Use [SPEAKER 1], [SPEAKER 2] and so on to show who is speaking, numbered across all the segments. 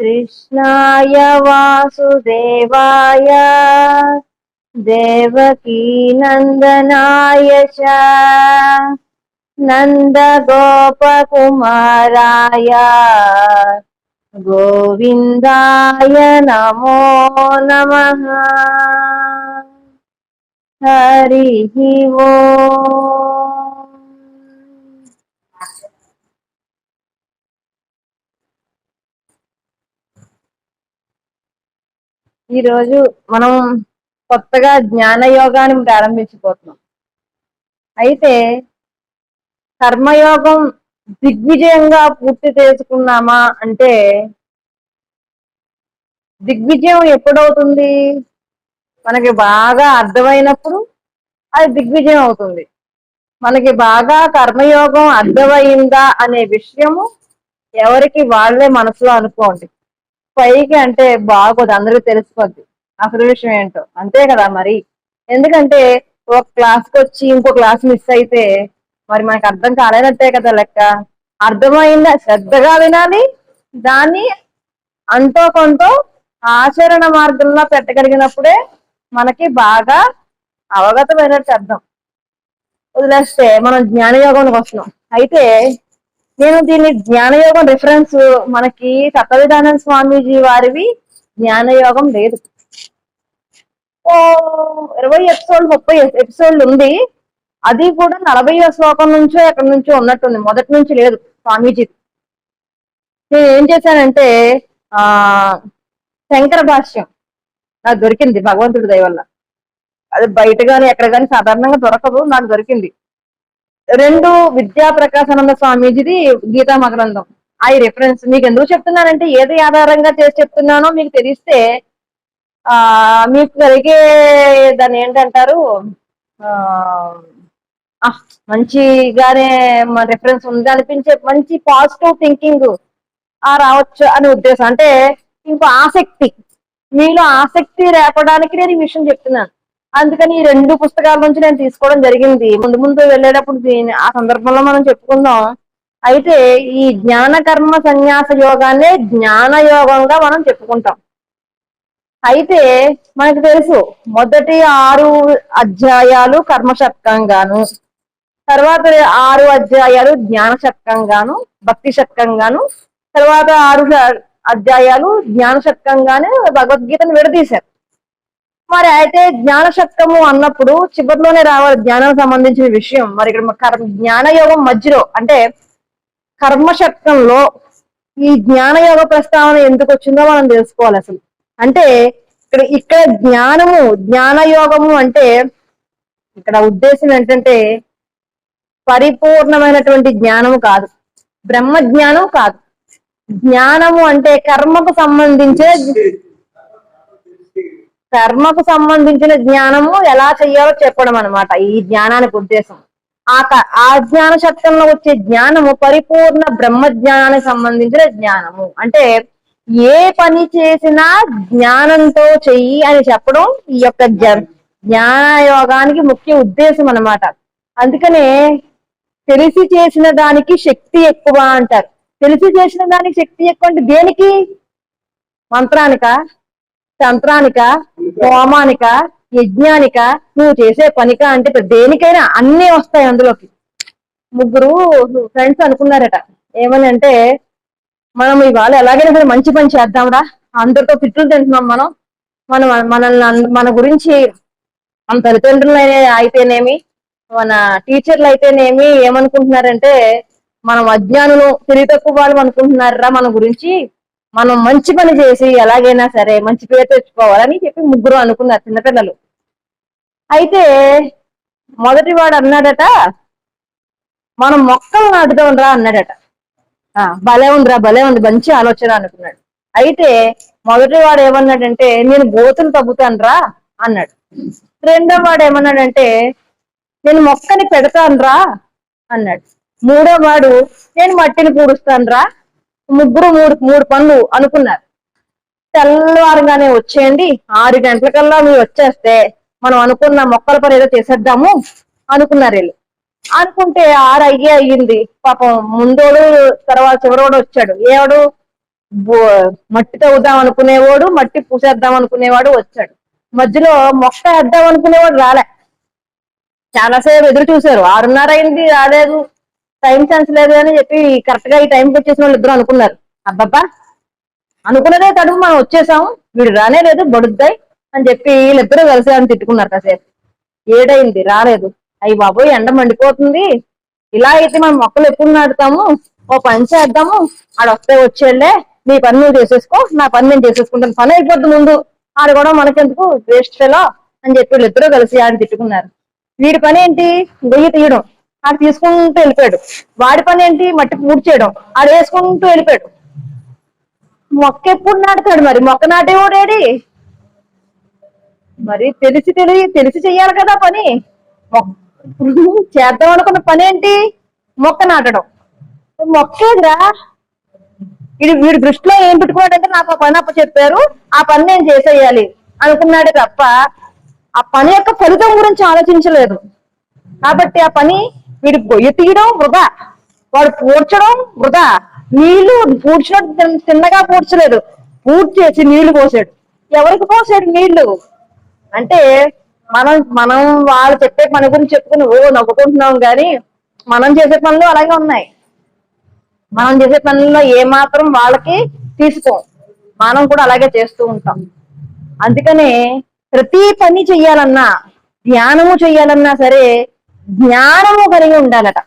[SPEAKER 1] कृष्णाय वासुदेवाय देवकीनन्दनाय च नन्दगोपकुमाराय गोविन्दाय नमो नमः हरिः ओम् ఈరోజు మనం కొత్తగా జ్ఞాన యోగాన్ని ప్రారంభించబోతున్నాం అయితే కర్మయోగం దిగ్విజయంగా పూర్తి చేసుకున్నామా అంటే దిగ్విజయం ఎప్పుడవుతుంది? మనకి బాగా అర్థమైనప్పుడు అది దిగ్విజయం అవుతుంది. మనకి బాగా కర్మయోగం అర్థమైందా అనే విషయము ఎవరికి వాళ్ళే మనసులో అనుకోండి. పైకి అంటే బాగోదు అందరికీ తెలిసిపోద్ది. అసలు విషయం ఏంటో. అంతే కదా మరి. ఎందుకంటే ఒక క్లాస్కి వచ్చి ఇంకో క్లాస్ మిస్ అయితే మరి మనకు అర్థం కాలేనట్టే కదా లెక్క. అర్థమైందా? శ్రద్ధగా వినాలి. దాన్ని అంతో కొంత ఆచరణ మార్గంలో పెట్టగలిగినప్పుడే మనకి బాగా అవగతమైనట్టు అర్థం. వదిలేస్తే మనం జ్ఞానయోగంలోకి వస్తున్నాం. అయితే నేను దీన్ని జ్ఞానయోగం రిఫరెన్స్ మనకి సత్యవిధానంద స్వామీజీ వారివి జ్ఞానయోగం లేదు. ఓ ఇరవై ఎపిసోడ్ ముప్పై ఎపిసోడ్లు ఉంది. అది కూడా నలభై శ్లోకం నుంచో ఎక్కడి నుంచో ఉన్నట్టుంది. మొదటి నుంచి లేదు స్వామీజీ. నేను ఏం చేశానంటే ఆ శంకర భాష్యం. నాకు దొరికింది భగవంతుడి దయ వల్ల. అది బయట కానీ ఎక్కడ కానీ సాధారణంగా దొరకదు నాకు దొరికింది. రెండు విద్యా ప్రకాశానంద స్వామీజీది గీతా మగ్రంథం ఐ రిఫరెన్స్ మీకు ఎందుకు చెప్తున్నానంటే ఏది ఆధారంగా చేసి చెప్తున్నానో మీకు తెలిస్తే ఆ మీకు కలిగే దాన్ని ఏంటంటారు? ఆ, మంచిగానే రిఫరెన్స్ ఉంది అనిపించే మంచి పాజిటివ్ థింకింగ్ ఆ రావచ్చు అనే ఉద్దేశం. అంటే ఇంకో ఆసక్తి. మీలో ఆసక్తి రేపడానికి నేను ఈ విషయం చెప్తున్నాను. అందుకని ఈ రెండు పుస్తకాల నుంచి నేను తీసుకోవడం జరిగింది. ముందు ముందు వెళ్ళేటప్పుడు దీని ఆ సందర్భంలో మనం చెప్పుకుందాం. అయితే ఈ జ్ఞాన కర్మ సన్యాస యోగాన్నే జ్ఞాన యోగంగా మనం చెప్పుకుంటాం. అయితే మనకు తెలుసు మొదటి ఆరు అధ్యాయాలు కర్మశతకంగాను తర్వాత ఆరు అధ్యాయాలు జ్ఞాన శతకంగాను భక్తి శతకంగాను తర్వాత ఆరు అధ్యాయాలు జ్ఞాన శతకంగానే భగవద్గీతను విడదీశారు. మరి అయితే జ్ఞాన అన్నప్పుడు చివరిలోనే రావాలి జ్ఞానం సంబంధించిన విషయం. మరి ఇక్కడ కర్మ జ్ఞాన యోగం మధ్యలో అంటే కర్మ ఈ జ్ఞాన యోగ ప్రస్తావన ఎందుకు వచ్చిందో మనం తెలుసుకోవాలి అసలు. అంటే ఇక్కడ ఇక్కడ జ్ఞానము జ్ఞాన యోగము అంటే ఇక్కడ ఉద్దేశం ఏంటంటే పరిపూర్ణమైనటువంటి జ్ఞానము కాదు. బ్రహ్మ జ్ఞానం కాదు. జ్ఞానము అంటే కర్మకు సంబంధించే కర్మకు సంబంధించిన జ్ఞానము ఎలా చెయ్యాలో చెప్పడం అన్నమాట ఈ జ్ఞానానికి ఉద్దేశం. ఆ ఆ జ్ఞాన శక్తంలో వచ్చే జ్ఞానము పరిపూర్ణ బ్రహ్మ జ్ఞానానికి సంబంధించిన జ్ఞానము. అంటే ఏ పని చేసినా జ్ఞానంతో చెయ్యి అని చెప్పడం ఈ యొక్క జ్ఞాన యోగానికి ముఖ్య ఉద్దేశం అన్నమాట. అందుకనే తెలిసి చేసిన దానికి శక్తి ఎక్కువ అంటారు. తెలిసి చేసిన దానికి శక్తి ఎక్కువ అంటే దేనికి? మంత్రానికా? తంత్రానిక హోమానిక యజ్ఞానిక నువ్వు చేసే పనిక అంటే దేనికైనా అన్ని వస్తాయి అందులోకి. ముగ్గురు ఫ్రెండ్స్ అనుకున్నారట. ఏమని అంటే మనం ఇవాళ ఎలాగైనా సరే మంచి పని చేద్దాంరా. అందరితో తిట్లు తింటున్నాం మనం. మనం మనల్ని మన గురించి మన తల్లిదండ్రులు అయితేనేమి మన టీచర్లు అయితేనేమి ఏమనుకుంటున్నారంటే మనం అజ్ఞానులు తెలివి తక్కువ వాళ్ళు అనుకుంటున్నారా మన గురించి? మనం మంచి పని చేసి ఎలాగైనా సరే మంచి పేరు తెచ్చుకోవాలని చెప్పి ముగ్గురు అనుకున్నారు చిన్నపిల్లలు. అయితే మొదటి వాడు అన్నాడట మనం మొక్కలు నాటుదాం రా అన్నాడట. ఆ, భలే ఉందిరా భలే ఉంది మంచి ఆలోచన అనుకున్నాడు. అయితే మొదటి వాడు ఏమన్నాడంటే నేను గోతులు తవ్వుతాను రా అన్నాడు. రెండో వాడు ఏమన్నాడంటే నేను మొక్కని పెడతాను రా అన్నాడు. మూడో వాడు నేను మట్టిని పూడుస్తాను రా ముగ్గురు మూడు మూడు పనులు అనుకున్నారు. తెల్లవారుగానే వచ్చేయండి. ఆరు గంటలకల్లా మీరు వచ్చేస్తే మనం అనుకున్న మొక్కల పని ఏదో చేసేద్దాము అనుకున్నారు వీళ్ళు. అనుకుంటే ఆరు అయ్యే అయ్యింది. పాపం ముందోడు తర్వాత చివరోడు వచ్చాడు. ఏవాడు? మట్టి తవ్వుదాం అనుకునేవాడు మట్టి పూసేద్దాం అనుకునేవాడు వచ్చాడు. మధ్యలో మొక్క వేద్దాం అనుకునేవాడు రాలే. చాలాసేపు ఎదురు చూశారు. ఆరున్నర అయింది రాలేదు. టైం సెన్స్ లేదు అని చెప్పి కరెక్ట్గా ఈ టైంకి వచ్చేసిన వాళ్ళు ఇద్దరు అనుకున్నారు. అబ్బబ్బా! అనుకున్నదే తడుపు మనం వచ్చేసాము. వీడు రానే లేదు బడుద్దాయి అని చెప్పి వీళ్ళిద్దరూ కలిసి అని తిట్టుకున్నారు కాసేపు. ఏడైంది రాలేదు. అయ్యి బాబోయ్ ఎండ మండిపోతుంది. ఇలా అయితే మనం మొక్కలు ఎప్పుడు నాటుతాము? ఓ పని చేద్దాము. ఆడ వస్తే వచ్చేళ్ళే. నీ పని నువ్వు చేసేసుకో నా పని నేను చేసేసుకుంటాను. పని అయిపోద్ది ముందు. ఆడ కూడా మనకెందుకు? వేస్ట్ ఫెలో అని చెప్పి వీళ్ళిద్దరూ కలిసి ఆడ తిట్టుకున్నారు. వీడి పని ఏంటి? గొయ్యి తీయడం. ఆడు తీసుకుంటూ వెళ్ళిపోయాడు. వాడి పని ఏంటి? మట్టి పూడ్చేయడం ఆడు వేసుకుంటూ వెళ్ళిపోయాడు. మొక్క ఎప్పుడు నాటుతాడు మరి? మొక్క నాటేవాడేడి మరి తెలిసి తెలియ తెలిసి చెయ్యాలి కదా పని. మొక్క- చేద్దాం అనుకున్న పని ఏంటి? మొక్క నాటడం. మొక్కేదిరా ఇది వీడి దృష్టిలో ఏం పెట్టుకున్నాడంటే నాకు ఆ పని అప్ప చెప్పారు. ఆ పని నేను చేసేయాలి అనుకున్నాడే తప్ప ఆ పని యొక్క ఫలితం గురించి ఆలోచించలేదు. కాబట్టి ఆ పని వీడు గొయ్యి తీయడం వృధా. వాడు పూడ్చడం వృధా. నీళ్ళు పూడ్చినట్టు తిన్- తిన్నగా పూడ్చలేదు పూర్తి చేసి నీళ్ళు పోసాడు. ఎవరికి పోసాడు నీళ్ళు అంటే మనం మనం వాళ్ళు చెప్పే పని గురించి చెప్పుకుని ఓ నవ్వుకుంటున్నాం కానీ మనం చేసే పనులు అలాగే ఉన్నాయి. మనం చేసే పనుల్లో ఏ మాత్రం వాళ్ళకి తీసుకోం. మనం కూడా అలాగే చేస్తూ ఉంటాం. అందుకనే ప్రతి పని చెయ్యాలన్నా ధ్యానము చెయ్యాలన్నా సరే జ్ఞానము కలిగి ఉండాలట.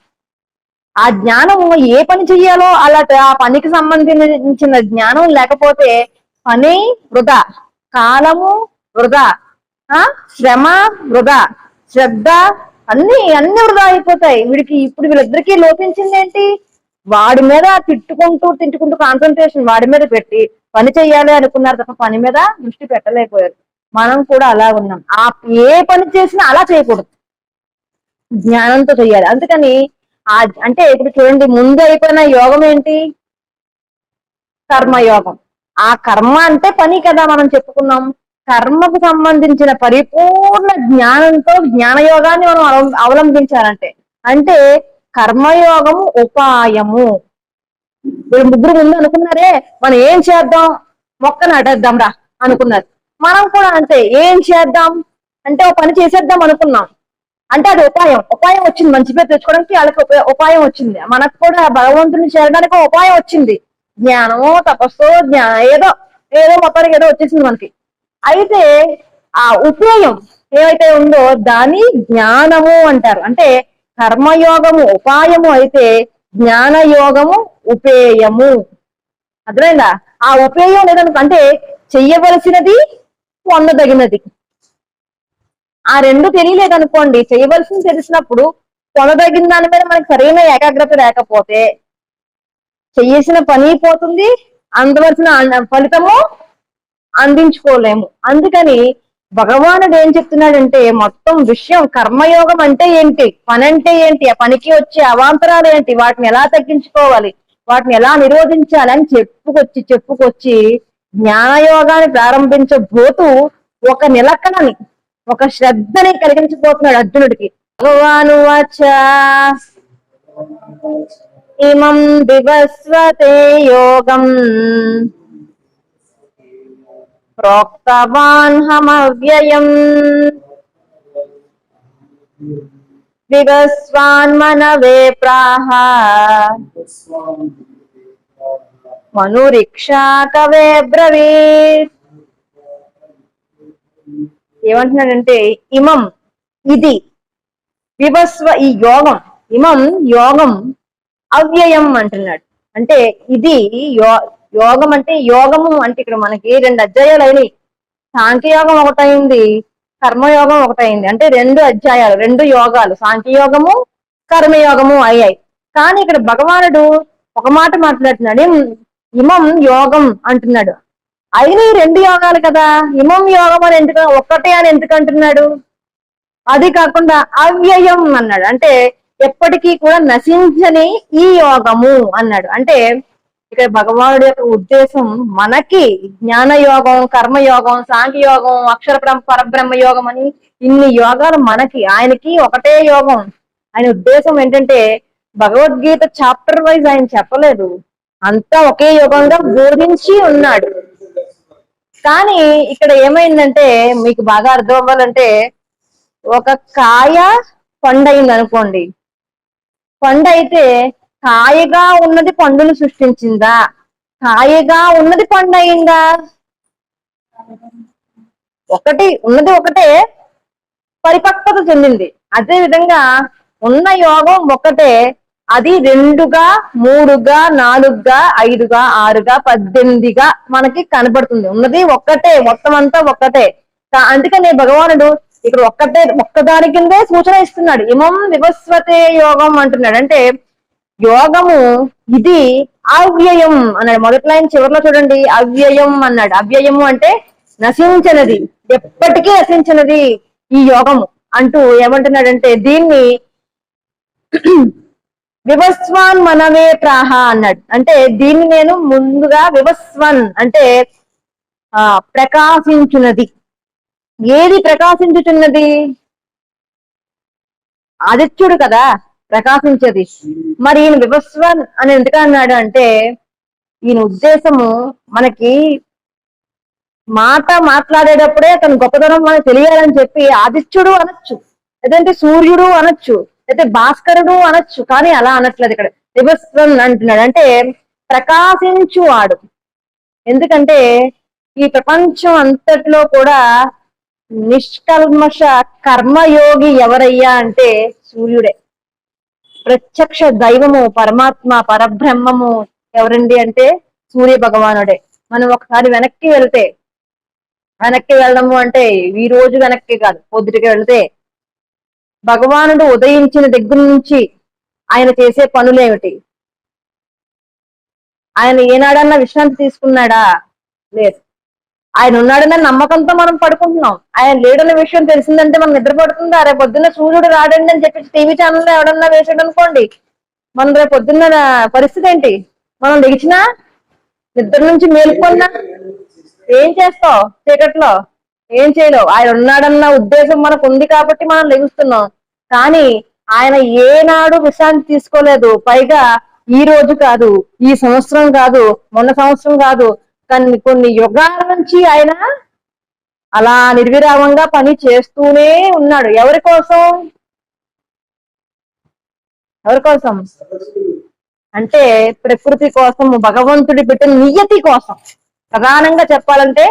[SPEAKER 1] ఆ జ్ఞానము ఏ పని చెయ్యాలో అలాట ఆ పనికి సంబంధించిన జ్ఞానం లేకపోతే పని వృధా కాలము వృధా ఆ శ్రమ వృధా శ్రద్ధ అన్ని అన్ని వృధా అయిపోతాయి. వీడికి ఇప్పుడు వీళ్ళిద్దరికీ లోపించింది ఏంటి? వాడి మీద తిట్టుకుంటూ తిట్టుకుంటూ కాన్సన్ట్రేషన్ వాడి మీద పెట్టి పని చెయ్యాలి అనుకున్నారు తప్ప పని మీద దృష్టి పెట్టలేకపోయారు. మనం కూడా అలా ఉన్నాం. ఆ ఏ పని చేసినా అలా చేయకూడదు. జ్ఞానంతో చెయ్యాలి. అందుకని ఆ అంటే ఇప్పుడు చూడండి ముందు అయిపోయిన యోగం ఏంటి? కర్మయోగం. ఆ కర్మ అంటే పని కదా మనం చెప్పుకున్నాం. కర్మకు సంబంధించిన పరిపూర్ణ జ్ఞానంతో జ్ఞానయోగాన్ని మనం అవలంబించాలంటే. అంటే కర్మయోగము ఉపాయము. వీళ్ళు ముగ్గురు ముందు అనుకున్నారే మనం ఏం చేద్దాం? మొక్క నాటేద్దాం రా అనుకున్నారు. మనం కూడా అంతే ఏం చేద్దాం? అంటే ఒక పని చేసేద్దాం అనుకున్నాం. అంటే అది ఉపాయం. ఉపాయం వచ్చింది. మంచి పేరు తెచ్చుకోవడానికి వాళ్ళకి ఉప- ఉపాయం వచ్చింది. మనకు కూడా భగవంతుని చేరడానికి ఉపాయం వచ్చింది. జ్ఞానమో తపస్సో జ్ఞానం ఏదో ఏదో మొత్తానికి ఏదో వచ్చేసింది మనకి. అయితే ఆ ఉపేయం ఏవైతే ఉందో దాన్ని జ్ఞానము అంటారు. అంటే కర్మయోగము ఉపాయము అయితే జ్ఞానయోగము ఉపేయము. అర్థమైందా? ఆ ఉపేయం లేదనుకో అంటే చెయ్యవలసినది పొందదగినది. ఆ రెండు తెలియలేదు అనుకోండి చేయవలసింది తెలిసినప్పుడు పొందదగిన దాని మీద మనకి సరైన ఏకాగ్రత లేకపోతే చేసిన పని పోతుంది అందవలసిన ఫలితము అందించుకోలేము. అందుకని భగవానుడు ఏం చెప్తున్నాడంటే మొత్తం విషయం కర్మయోగం అంటే ఏంటి? పని అంటే ఏంటి? ఆ పనికి వచ్చే అవాంతరాలు ఏంటి? వాటిని ఎలా తగ్గించుకోవాలి? వాటిని ఎలా నిరోధించాలి అని చెప్పుకొచ్చి చెప్పుకొచ్చి జ్ఞానయోగాన్ని ప్రారంభించబోతూ ఒక నిలకడని ఒక శ్రద్ధని కలిగించబోతున్నాడు అర్జునుడికి. భగవాను వాచ. ఇమం వివస్వతే యోగం. ప్రోక్తవాన్ హమవ్యయం. వివస్వాన్ మనవే ప్రాహ. మనురిక్షా కవే బ్రవీత్. ఏమంటున్నాడంటే ఇమం ఇది వివస్వ ఈ యోగం ఇమం యోగం అవ్యయం అంటున్నాడు. అంటే ఇది యో యోగం అంటే యోగము అంటే ఇక్కడ మనకి రెండు అధ్యాయాలు అయినాయి. సాంఖ్యయోగం ఒకటైంది కర్మయోగం ఒకటైంది. అంటే రెండు అధ్యాయాలు రెండు యోగాలు సాంఖ్యయోగము కర్మయోగము అయ్యాయి. కానీ ఇక్కడ భగవానుడు ఒక మాట మాట్లాడుతున్నాడు ఇమం యోగం అంటున్నాడు. అయినా ఈ రెండు యోగాలు కదా. ఇమం యోగం అని ఎందుకు ఒక్కటే అని ఎందుకంటున్నాడు అది కాకుండా అవ్యయం అన్నాడు. అంటే ఎప్పటికీ కూడా నశించని ఈ యోగము అన్నాడు. అంటే ఇక్కడ భగవానుడి యొక్క ఉద్దేశం మనకి జ్ఞాన యోగం కర్మయోగం సాంఖ్యయోగం అక్షర బ్రహ్మ పరబ్రహ్మ యోగం అని ఇన్ని యోగాలు మనకి ఆయనకి ఒకటే యోగం. ఆయన ఉద్దేశం ఏంటంటే భగవద్గీత చాప్టర్ వైజ్ ఆయన చెప్పలేదు. అంతా ఒకే యోగంగా బోధించి ఉన్నాడు. కానీ ఇక్కడ ఏమైందంటే మీకు బాగా అర్థం అవ్వాలంటే ఒక కాయ పండైంది అనుకోండి. పండు అయితే కాయగా ఉన్నది పండును సృష్టించిందా? కాయగా ఉన్నది పండు అయిందా? ఒకటి ఉన్నది ఒకటే పరిపక్వత చెందింది. అదే విధంగా ఉన్న యోగం ఒకటే అది రెండుగా మూడుగా నాలుగుగా ఐదుగా ఆరుగా పద్దెనిమిదిగా మనకి కనబడుతుంది. ఉన్నది ఒక్కటే మొత్తం అంతా ఒక్కటే. అందుకనే భగవానుడు ఇక్కడ ఒక్కటే ఒక్కదాని కిందే సూచన ఇస్తున్నాడు. ఇమం వివస్వతే యోగం అంటున్నాడు. అంటే యోగము ఇది అవ్యయం అన్నాడు. మొదటి లైన్ చివరిలో చూడండి. అవ్యయం అన్నాడు. అవ్యయము అంటే నశించనది. ఎప్పటికీ నశించనది ఈ యోగము అంటూ ఏమంటున్నాడంటే దీన్ని వివస్వాన్ మనవే ప్రాహ అన్నాడు అంటే దీన్ని నేను ముందుగా వివస్వన్ అంటే ఆ ప్రకాశించున్నది ఏది ప్రకాశించుచున్నది? ఆదిత్యుడు కదా ప్రకాశించేది. మరి ఈయన వివస్వన్ అని ఎందుకు అన్నాడు అంటే ఈయన ఉద్దేశము మనకి మాట మాట్లాడేటప్పుడే తన గొప్పతనం మనకు తెలియాలని చెప్పి ఆదిత్యుడు అనొచ్చు. లేదంటే సూర్యుడు అనొచ్చు. అయితే భాస్కరుడు అనొచ్చు కానీ అలా అనట్లేదు ఇక్కడ. వివస్వన్ అంటున్నాడు. అంటే ప్రకాశించువాడు. ఎందుకంటే ఈ ప్రపంచం అంతట్లో కూడా నిష్కల్మష కర్మయోగి ఎవరయ్యా అంటే సూర్యుడే. ప్రత్యక్ష దైవము పరమాత్మ పరబ్రహ్మము ఎవరండి అంటే సూర్య భగవానుడే. మనం ఒకసారి వెనక్కి వెళ్తే వెనక్కి వెళ్ళడము అంటే ఈ రోజు వెనక్కి కాదు పొద్దుటికి వెళ్తే భగవానుడు ఉదయించిన దగ్గర నుంచి ఆయన చేసే పనులేమిటి? ఆయన ఏనాడన్నా విశ్రాంతి తీసుకున్నాడా? లేదు. ఆయన ఉన్నాడన్న నమ్మకంతో మనం పడుకుంటున్నాం. ఆయన లేడన్న విషయం తెలిసిందంటే మనం నిద్ర పడుతుందా రేపు పొద్దున్న సూర్యుడు రాడండి అని చెప్పి టీవీ ఛానల్లో ఎవడన్నా వేసాడు అనుకోండి. మనం రేపు పొద్దున్న పరిస్థితి ఏంటి? మనం లేచినా నిద్ర నుంచి మేలుకున్నా ఏం చేస్తావు? చీకట్లో? ఏం చేయలేవు. ఆయన ఉన్నాడన్న ఉద్దేశం మనకు ఉంది కాబట్టి మనం లెగుస్తున్నాం. కానీ ఆయన ఏనాడు విశ్రాంతి తీసుకోలేదు. పైగా ఈ రోజు కాదు ఈ సంవత్సరం కాదు మొన్న సంవత్సరం కాదు. కానీ కొన్ని యుగాల నుంచి ఆయన అలా నిర్విరామంగా పని చేస్తూనే ఉన్నాడు. ఎవరి కోసం? ఎవరి కోసం? అంటే ప్రకృతి కోసం భగవంతుడి బిడ్డ నియతి కోసం. ప్రధానంగా చెప్పాలంటే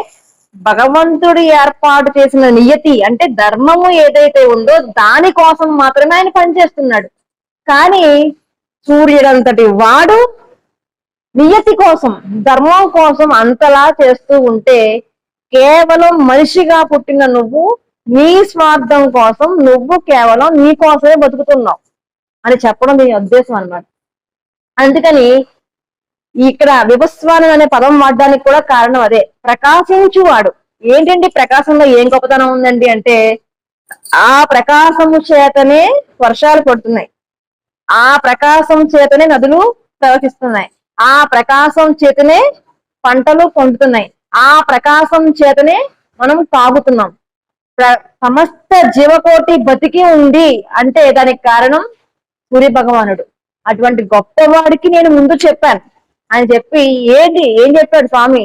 [SPEAKER 1] భగవంతుడి ఏర్పాటు చేసిన నియతి అంటే ధర్మము ఏదైతే ఉందో దాని కోసం మాత్రమే ఆయన పనిచేస్తున్నాడు. కానీ సూర్యుడంతటి వాడు నియతి కోసం ధర్మం కోసం అంతలా చేస్తూ ఉంటే కేవలం మనిషిగా పుట్టిన నువ్వు నీ స్వార్థం కోసం నువ్వు కేవలం నీ కోసమే బతుకుతున్నావు అని చెప్పడం దీని ఉద్దేశం అన్నమాట. అందుకని ఇక్కడ విభస్వానం అనే పదం వాడడానికి కూడా కారణం అదే. ప్రకాశించువాడు. ఏంటండి ప్రకాశంలో ఏం గొప్పతనం ఉందండి అంటే ఆ ప్రకాశము చేతనే వర్షాలు పడుతున్నాయి. ఆ ప్రకాశం చేతనే నదులు ప్రవహిస్తున్నాయి. ఆ ప్రకాశం చేతనే పంటలు పొందుతున్నాయి ఆ ప్రకాశం చేతనే మనం తాగుతున్నాం. ప్ర- సమస్త జీవకోటి బతికి ఉంది అంటే దానికి కారణం సూర్య భగవానుడు అటువంటి గొప్పవాడికి నేను ముందు చెప్పాను. అని చెప్పి ఏది ఏం చెప్పాడు స్వామి?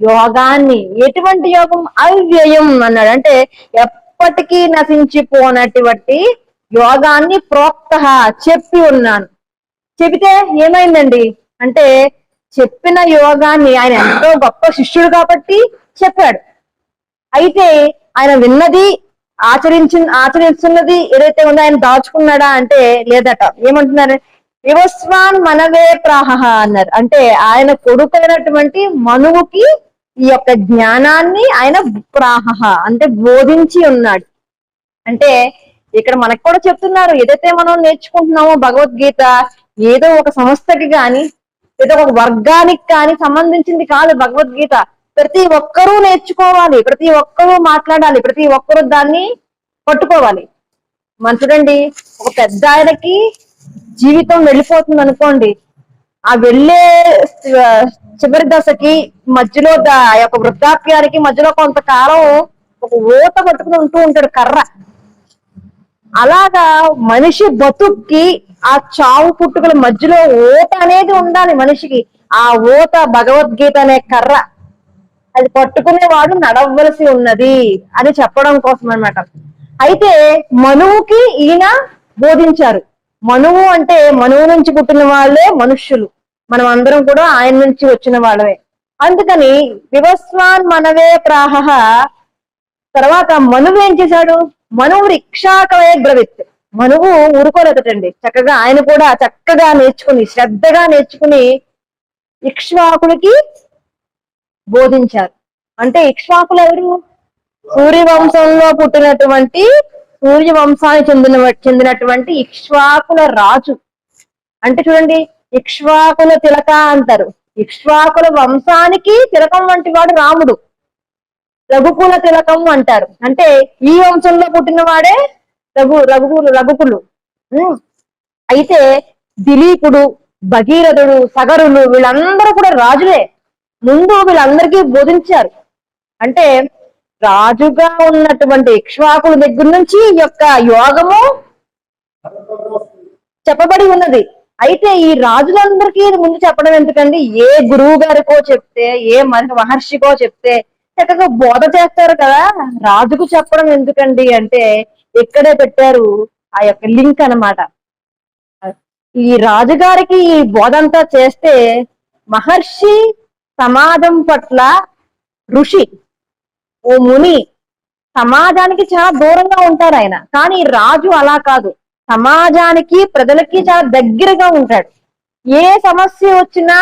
[SPEAKER 1] యోగాన్ని ఎటువంటి యోగం? అవ్యయం అన్నాడు. అంటే ఎప్పటికీ నశించిపోనటువంటి యోగాన్ని ప్రోక్త చెప్పి ఉన్నాను. చెబితే ఏమైందండి? అంటే చెప్పిన యోగాన్ని ఆయన ఎంతో గొప్ప శిష్యుడు కాబట్టి చెప్పాడు. అయితే ఆయన విన్నది ఆచరించి ఆచరిస్తున్నది ఏదైతే ఉందో ఆయన దాచుకున్నాడా అంటే లేదట. ఏమంటున్నారు? వివస్వాన్ మనవే ప్రాహ అన్నారు. అంటే ఆయన కొడుకైనటువంటి మనువుకి ఈ యొక్క జ్ఞానాన్ని ఆయన ప్రాహ అంటే బోధించి ఉన్నాడు. అంటే ఇక్కడ మనకు కూడా చెప్తున్నారు ఏదైతే మనం నేర్చుకుంటున్నామో భగవద్గీత ఏదో ఒక సంస్థకి కానీ ఏదో ఒక వర్గానికి కానీ సంబంధించింది కాదు భగవద్గీత. ప్రతి ఒక్కరూ నేర్చుకోవాలి ప్రతి ఒక్కరూ మాట్లాడాలి ప్రతి ఒక్కరూ దాన్ని పట్టుకోవాలి. మన చూడండి ఒక పెద్ద ఆయనకి జీవితం వెళ్ళిపోతుంది అనుకోండి ఆ వెళ్ళే చివరి దశకి మధ్యలో ద- ఆ యొక్క వృద్ధాప్యానికి మధ్యలో కొంతకాలం ఒక ఊత పట్టుకుని ఉంటూ ఉంటాడు కర్ర. అలాగా మనిషి బతుక్కి ఆ చావు పుట్టుకల మధ్యలో ఓట అనేది ఉండాలి మనిషికి. ఆ ఊత భగవద్గీత అనే కర్ర అది పట్టుకునేవాడు నడవలసి ఉన్నది అని చెప్పడం కోసం అన్నమాట అయితే మనువుకి ఈయన బోధించారు. మనువు అంటే మనువు నుంచి పుట్టిన వాళ్ళే మనుష్యులు. మనం అందరం కూడా ఆయన నుంచి వచ్చిన వాళ్ళమే. అందుకని వివస్వాన్ మనవే ప్రాహ. తర్వాత మనువు ఏం చేశాడు? మనువు రిక్షాకవే బ్రవిత్. మనువు ఊరుకోలేదటండి. చక్కగా ఆయన కూడా చక్కగా నేర్చుకుని శ్రద్ధగా నేర్చుకుని ఇక్ష్వాకుడికి బోధించారు. అంటే ఇక్ష్వాకులు ఎవరు? సూర్యవంశంలో పుట్టినటువంటి సూర్య వంశానికి చెందిన చెందినటువంటి ఇక్ష్వాకుల రాజు. అంటే చూడండి ఇక్ష్వాకుల తిలక అంటారు. ఇక్ష్వాకుల వంశానికి తిలకం వంటి వాడు రాముడు. రఘుకుల తిలకం అంటారు. అంటే ఈ వంశంలో పుట్టిన వాడే రఘు రఘుకులు రఘుకులు. ఉమ్. అయితే దిలీపుడు భగీరథుడు సగరులు వీళ్ళందరూ కూడా రాజులే. ముందు వీళ్ళందరికీ బోధించారు. అంటే రాజుగా ఉన్నటువంటి ఇక్ష్వాకుల దగ్గర నుంచి ఈ యొక్క యోగము చెప్పబడి ఉన్నది. అయితే ఈ రాజులందరికీ ముందు చెప్పడం ఎందుకండి? ఏ గురువు గారికో చెప్తే ఏ మన మహర్షికో చెప్తే చక్కగా బోధ చేస్తారు కదా? రాజుకు చెప్పడం ఎందుకండి అంటే ఇక్కడే పెట్టారు ఆ యొక్క లింక్ అన్నమాట. ఈ రాజుగారికి ఈ బోధంతా చేస్తే మహర్షి సమాజం పట్ల ఋషి ఓ ముని సమాజానికి చాలా దూరంగా ఉంటారు ఆయన. కానీ రాజు అలా కాదు. సమాజానికి ప్రజలకి చాలా దగ్గరగా ఉంటాడు. ఏ సమస్య వచ్చినా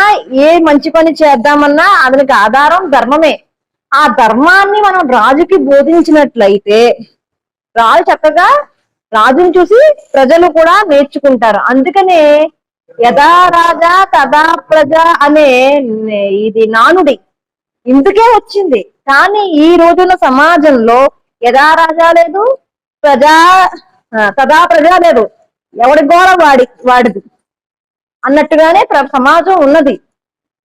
[SPEAKER 1] ఏ మంచి పని చేద్దామన్నా అతనికి ఆధారం ధర్మమే. ఆ ధర్మాన్ని మనం రాజుకి బోధించినట్లయితే రాజు చక్కగా రాజుని చూసి ప్రజలు కూడా నేర్చుకుంటారు. అందుకనే యథా రాజా తదా ప్రజ అనే ఇది నానుడి. ఇందుకే వచ్చింది. కానీ ఈ రోజున సమాజంలో యథా రాజా లేదు ప్రజా సదా ప్రజా లేదు. ఎవడి గోడ వాడి వాడిది? అన్నట్టుగానే ప్ర- సమాజం ఉన్నది.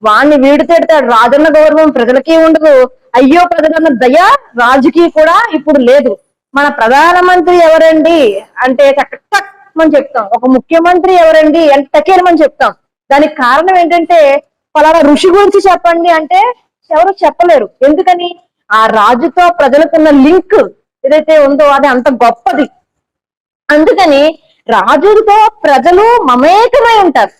[SPEAKER 1] వాణ్ణి వీడు తిడతాడు రాజన్న గౌరవం ప్రజలకి ఉండదు. అయ్యో ప్రజలన్న దయ రాజుకి కూడా ఇప్పుడు లేదు. మన ప్రధానమంత్రి ఎవరండి అంటే టక్ టక్ అని చెప్తాం. ఒక ముఖ్యమంత్రి ఎవరండి అంటే టకేలమని చెప్తాం. దానికి కారణం ఏంటంటే పలానా ఋషి గురించి చెప్పండి అంటే ఎవరు చెప్పలేరు. ఎందుకని? ఆ రాజుతో ప్రజలకున్న లింక్ ఏదైతే ఉందో అది అంత గొప్పది. అందుకని రాజుతో ప్రజలు మమేకమై ఉంటారు.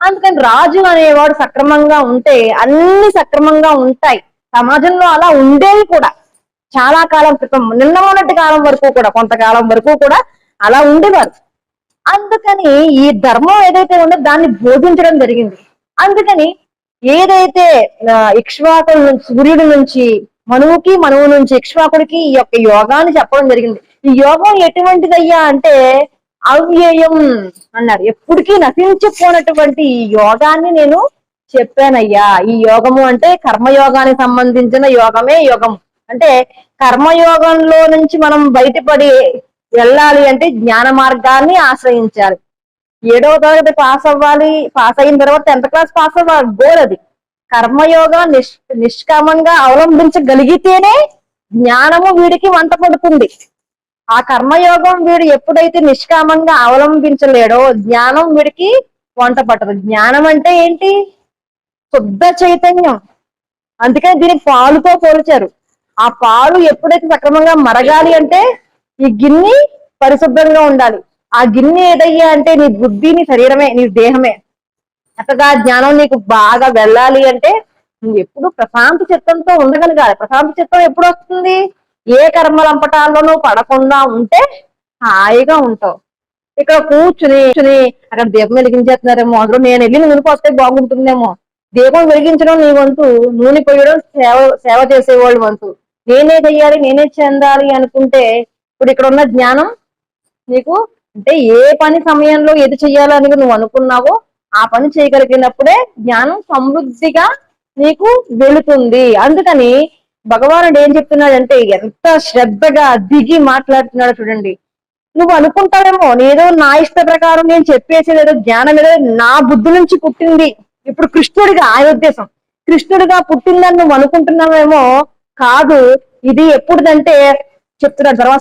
[SPEAKER 1] అందుకని రాజు అనేవాడు సక్రమంగా ఉంటే అన్ని సక్రమంగా ఉంటాయి. సమాజంలో అలా ఉండేవి కూడా. చాలా కాలం క్రితం నిన్న మొన్నటి కాలం వరకు కూడా కొంతకాలం వరకు కూడా అలా ఉండేవారు. అందుకని ఈ ధర్మం ఏదైతే ఉందో దాన్ని బోధించడం జరిగింది. అందుకని ఏదైతే ఇక్ష్వాకుల నుంచి సూర్యుడి నుంచి మనువుకి మనువు నుంచి ఇక్ష్వాకుడికి ఈ యొక్క యోగాన్ని చెప్పడం జరిగింది. ఈ యోగం ఎటువంటిదయ్యా అంటే అవ్యయం అన్నారు. ఎప్పటికీ నశించిపోనటువంటి ఈ యోగాన్ని నేను చెప్పానయ్యా. ఈ యోగము అంటే కర్మయోగానికి సంబంధించిన యోగమే యోగం అంటే కర్మయోగంలో నుంచి మనం బయటపడి వెళ్ళాలి అంటే జ్ఞాన మార్గాన్ని ఆశ్రయించాలి. ఏడవ తరగతి పాస్ అవ్వాలి పాస్ అయిన తర్వాత టెన్త్ క్లాస్ పాస్ అవ్వాలి. గోల్ అది. కర్మయోగం నిష్ నిష్కామంగా అవలంబించగలిగితేనే జ్ఞానము వీడికి వంట పడుతుంది. ఆ కర్మయోగం వీడు ఎప్పుడైతే నిష్కామంగా అవలంబించలేడో జ్ఞానం వీడికి వంట పట్టదు. జ్ఞానం అంటే ఏంటి? శుద్ధ చైతన్యం. అందుకని దీనికి పాలుతో పోల్చారు. ఆ పాలు ఎప్పుడైతే సక్రమంగా మరగాలి అంటే ఈ గిన్నె పరిశుభ్రంగా ఉండాలి. ఆ గిన్నె ఏదయ్యా అంటే నీ బుద్ధి నీ శరీరమే నీ దేహమే. చక్కగా జ్ఞానం నీకు బాగా వెళ్ళాలి అంటే నువ్వు ఎప్పుడు ప్రశాంత చిత్తంతో ఉండగలగాలి. ప్రశాంత చిత్తం ఎప్పుడు వస్తుంది? ఏ కర్మలంపటాల్లో నువ్వు పడకుండా ఉంటే హాయిగా ఉంటావు. ఇక్కడ కూర్చుని కూర్చుని అక్కడ దీపం వెలిగించేస్తున్నారేమో అందులో నేను వెళ్ళి నూనె పోస్తే బాగుంటుందేమో. దీపం వెలిగించడం నీ వంతు నూనె పోయడం సేవ సేవ చేసేవాళ్ళు వంతు. నేనే చెయ్యాలి నేనే చెందాలి అనుకుంటే ఇప్పుడు ఇక్కడ ఉన్న జ్ఞానం నీకు అంటే ఏ పని సమయంలో ఏది చెయ్యాలని నువ్వు అనుకున్నావో ఆ పని చేయగలిగినప్పుడే జ్ఞానం సమృద్ధిగా నీకు వెళుతుంది. అందుకని భగవానుడు ఏం చెప్తున్నాడంటే ఎంత శ్రద్ధగా దిగి మాట్లాడుతున్నాడు చూడండి. నువ్వు అనుకుంటావేమో నేదో నా ఇష్ట ప్రకారం నేను చెప్పేసేది ఏదో జ్ఞానం ఏదో నా బుద్ధి నుంచి పుట్టింది. ఇప్పుడు కృష్ణుడిగా ఆయన ఉద్దేశం. కృష్ణుడిగా పుట్టిందని నువ్వు అనుకుంటున్నావేమో కాదు. ఇది ఎప్పుడుదంటే చెప్తున్నాడు తర్వాత